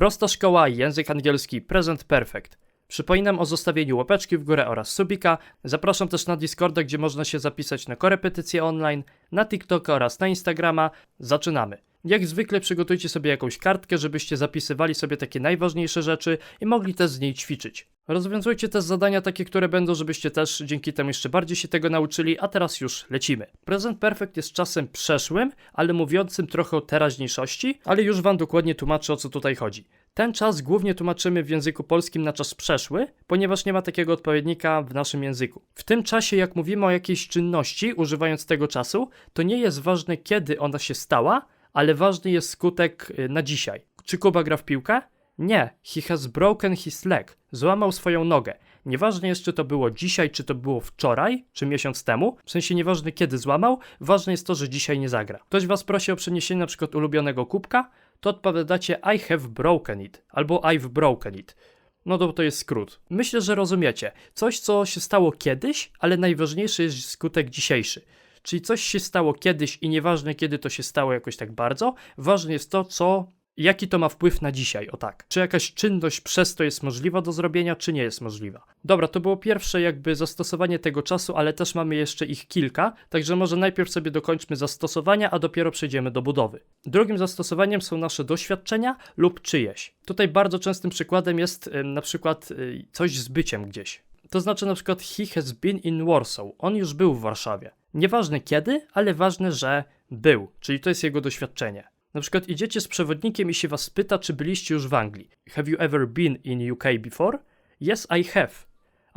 Prosta szkoła, język angielski, present perfect. Przypominam o zostawieniu łapeczki w górę oraz subika. Zapraszam też na Discorda, gdzie można się zapisać na korepetycje online, na TikToka oraz na Instagrama. Zaczynamy. Jak zwykle przygotujcie sobie jakąś kartkę, żebyście zapisywali sobie takie najważniejsze rzeczy i mogli też z niej ćwiczyć. Rozwiązujcie też zadania takie, które będą, żebyście też dzięki temu jeszcze bardziej się tego nauczyli, a teraz już lecimy. Present Perfect jest czasem przeszłym, ale mówiącym trochę o teraźniejszości, ale już wam dokładnie tłumaczę o co tutaj chodzi. Ten czas głównie tłumaczymy w języku polskim na czas przeszły, ponieważ nie ma takiego odpowiednika w naszym języku. W tym czasie, jak mówimy o jakiejś czynności, używając tego czasu, to nie jest ważne, kiedy ona się stała, ale ważny jest skutek y, na dzisiaj. Czy Kuba gra w piłkę? Nie, he has broken his leg. Złamał swoją nogę. Nieważne jest, czy to było dzisiaj, czy to było wczoraj, czy miesiąc temu. W sensie nieważne kiedy złamał, ważne jest to, że dzisiaj nie zagra. Ktoś was prosi o przeniesienie na przykład ulubionego kubka, to odpowiadacie I have broken it albo I've broken it. No to to jest skrót. Myślę, że rozumiecie. Coś, co się stało kiedyś, ale najważniejszy jest skutek dzisiejszy. Czyli coś się stało kiedyś i nieważne kiedy to się stało jakoś tak bardzo, ważne jest to, co jaki to ma wpływ na dzisiaj, o tak. Czy jakaś czynność przez to jest możliwa do zrobienia, czy nie jest możliwa. Dobra, to było pierwsze jakby zastosowanie tego czasu, ale też mamy jeszcze ich kilka, także może najpierw sobie dokończmy zastosowania, a dopiero przejdziemy do budowy. Drugim zastosowaniem są nasze doświadczenia lub czyjeś. Tutaj bardzo częstym przykładem jest na przykład y, coś z byciem gdzieś. To znaczy na przykład he has been in Warsaw. On już był w Warszawie. Nieważne kiedy, ale ważne, że był, czyli to jest jego doświadczenie. Na przykład idziecie z przewodnikiem i się was pyta, czy byliście już w Anglii. Have you ever been in UK before? Yes, I have.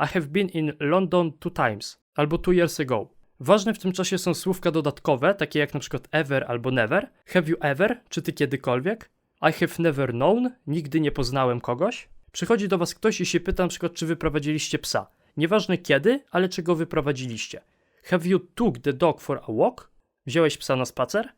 I have been in London two times, albo two years ago. Ważne w tym czasie są słówka dodatkowe, takie jak na przykład ever albo never. Have you ever? Czy ty kiedykolwiek? I have never known. Nigdy nie poznałem kogoś. Przychodzi do was ktoś i się pyta na przykład, czy wyprowadziliście psa. Nieważne kiedy, ale czy go wyprowadziliście. Have you took the dog for a walk? Wziąłeś psa na spacer?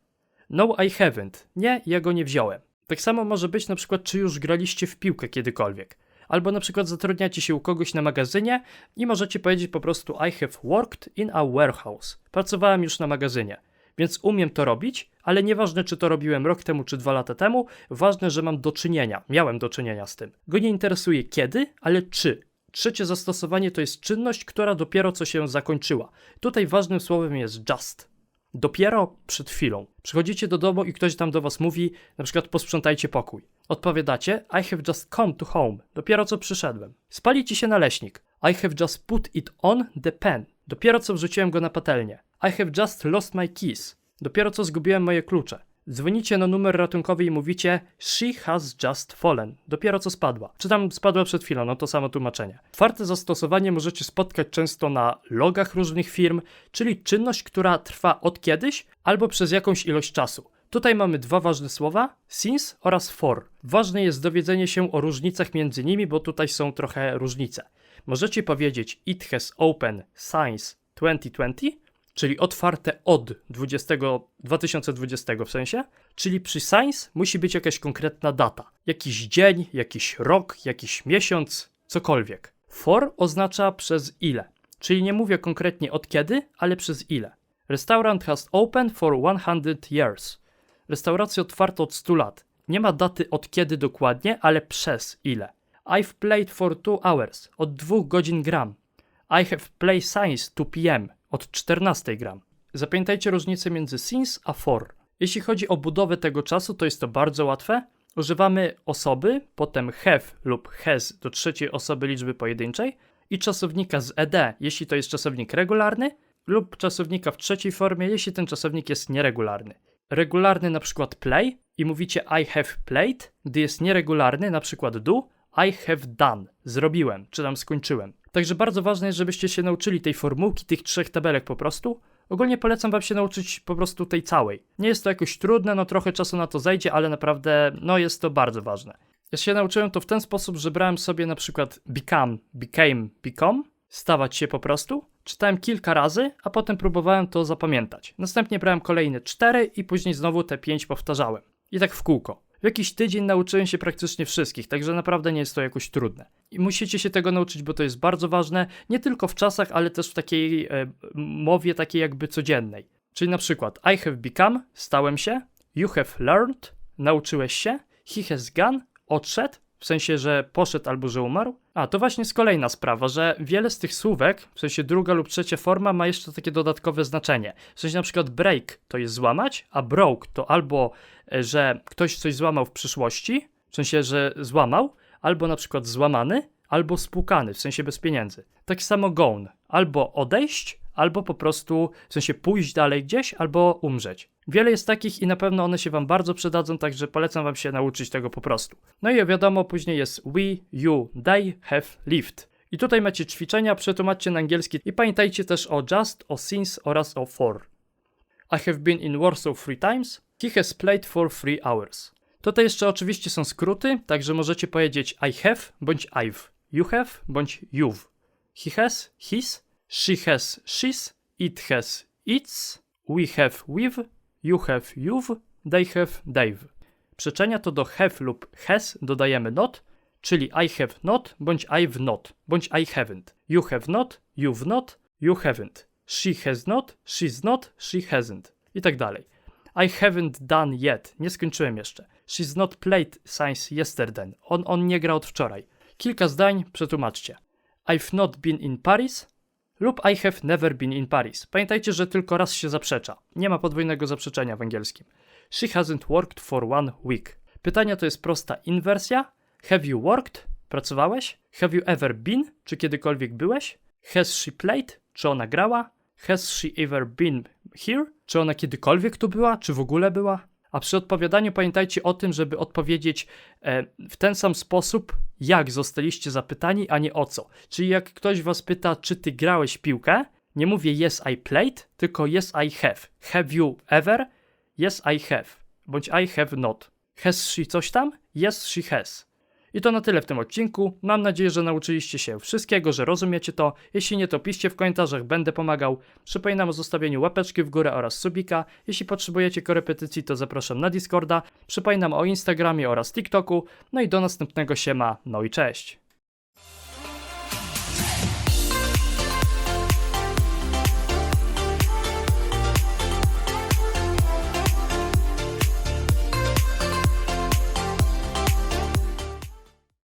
No, I haven't. Nie, ja go nie wziąłem. Tak samo może być na przykład, czy już graliście w piłkę kiedykolwiek. Albo na przykład zatrudniacie się u kogoś na magazynie i możecie powiedzieć po prostu I have worked in a warehouse. Pracowałem już na magazynie. Więc umiem to robić, ale nieważne czy to robiłem rok temu czy dwa lata temu, ważne, że mam do czynienia, miałem do czynienia z tym. Go nie interesuje kiedy, ale czy. Trzecie zastosowanie to jest czynność, która dopiero co się zakończyła. Tutaj ważnym słowem jest just. Dopiero przed chwilą. Przychodzicie do domu i ktoś tam do was mówi, na przykład posprzątajcie pokój. Odpowiadacie, I have just come to home. Dopiero co przyszedłem. Spali ci się naleśnik. I have just put it on the pen. Dopiero co wrzuciłem go na patelnię. I have just lost my keys. Dopiero co zgubiłem moje klucze. Dzwonicie na numer ratunkowy i mówicie She has just fallen. Dopiero co spadła. Czy tam spadła przed chwilą, no to samo tłumaczenie. Czwarte zastosowanie możecie spotkać często na logach różnych firm, czyli czynność, która trwa od kiedyś albo przez jakąś ilość czasu. Tutaj mamy dwa ważne słowa, since oraz for. Ważne jest dowiedzenie się o różnicach między nimi, bo tutaj są trochę różnice. Możecie powiedzieć it has open since 2020, czyli otwarte od 20, 2020 w sensie, czyli przy science musi być jakaś konkretna data. Jakiś dzień, jakiś rok, jakiś miesiąc, cokolwiek. For oznacza przez ile, czyli nie mówię konkretnie od kiedy, ale przez ile. Restaurant has open for 100 years. Restauracja otwarta od 100 lat. Nie ma daty od kiedy dokładnie, ale przez ile. I've played for 2 hours. Od 2 godzin gram. I have played science 2 p.m. Od 14 gram. Zapamiętajcie różnicę między since a for. Jeśli chodzi o budowę tego czasu, to jest to bardzo łatwe. Używamy osoby, potem have lub has do trzeciej osoby liczby pojedynczej i czasownika z ed, jeśli to jest czasownik regularny, lub czasownika w trzeciej formie, jeśli ten czasownik jest nieregularny. Regularny na przykład play i mówicie I have played, gdy jest nieregularny na przykład do, I have done, zrobiłem, czy tam skończyłem. Także bardzo ważne jest, żebyście się nauczyli tej formułki, tych trzech tabelek po prostu. Ogólnie polecam wam się nauczyć po prostu tej całej. Nie jest to jakoś trudne, no trochę czasu na to zajdzie, ale naprawdę, no jest to bardzo ważne. Ja się nauczyłem to w ten sposób, że brałem sobie na przykład become, became, become, stawać się po prostu. Czytałem kilka razy, a potem próbowałem to zapamiętać. Następnie brałem kolejne cztery i później znowu te pięć powtarzałem. I tak w kółko. Jakiś tydzień nauczyłem się praktycznie wszystkich, także naprawdę nie jest to jakoś trudne. I musicie się tego nauczyć, bo to jest bardzo ważne, nie tylko w czasach, ale też w takiej e, mowie takiej jakby codziennej. Czyli na przykład I have become, stałem się, you have learned, nauczyłeś się, he has gone, odszedł, w sensie, że poszedł albo że umarł. A, to właśnie jest kolejna sprawa, że wiele z tych słówek, w sensie druga lub trzecia forma, ma jeszcze takie dodatkowe znaczenie. W sensie na przykład break to jest złamać, a broke to albo, e, że ktoś coś złamał w przyszłości, w sensie, że złamał, albo na przykład złamany, albo spłukany, w sensie bez pieniędzy. Tak samo gone, albo odejść, albo po prostu, w sensie pójść dalej gdzieś, albo umrzeć. Wiele jest takich i na pewno one się Wam bardzo przydadzą, także polecam Wam się nauczyć tego po prostu. No i wiadomo, później jest we, you, they have lived. I tutaj macie ćwiczenia, przetłumaczcie na angielski i pamiętajcie też o just, o since oraz o for. I have been in Warsaw three times. He has played for three hours. Tutaj jeszcze oczywiście są skróty, także możecie powiedzieć I have bądź I've, you have bądź you've. He has, his, she has, she's, it has, its, we have, we've, you have, you've, they have, they've. Przeczenia to do have lub has dodajemy not, czyli I have not bądź I've not, bądź I haven't. You have not, you've not, you haven't. She has not, she's not, she hasn't. I tak dalej. I haven't done yet. Nie skończyłem jeszcze. She's not played since yesterday. On, on nie gra od wczoraj. Kilka zdań przetłumaczcie. I've not been in Paris lub I have never been in Paris. Pamiętajcie, że tylko raz się zaprzecza. Nie ma podwójnego zaprzeczenia w angielskim. She hasn't worked for one week. Pytania to jest prosta inwersja. Have you worked? Pracowałeś? Have you ever been? Czy kiedykolwiek byłeś? Has she played? Czy ona grała? Has she ever been here? Czy ona kiedykolwiek tu była? Czy w ogóle była? A przy odpowiadaniu pamiętajcie o tym, żeby odpowiedzieć e, w ten sam sposób, jak zostaliście zapytani, a nie o co. Czyli jak ktoś was pyta, czy ty grałeś piłkę, nie mówię yes I played, tylko yes I have. Have you ever? Yes I have. Bądź I have not. Has she coś tam? Yes she has. I to na tyle w tym odcinku. Mam nadzieję, że nauczyliście się wszystkiego, że rozumiecie to. Jeśli nie, to piszcie w komentarzach, będę pomagał. Przypominam o zostawieniu łapeczki w górę oraz subika. Jeśli potrzebujecie korepetycji, to zapraszam na Discorda. Przypominam o Instagramie oraz TikToku. No i do następnego siema, no i cześć.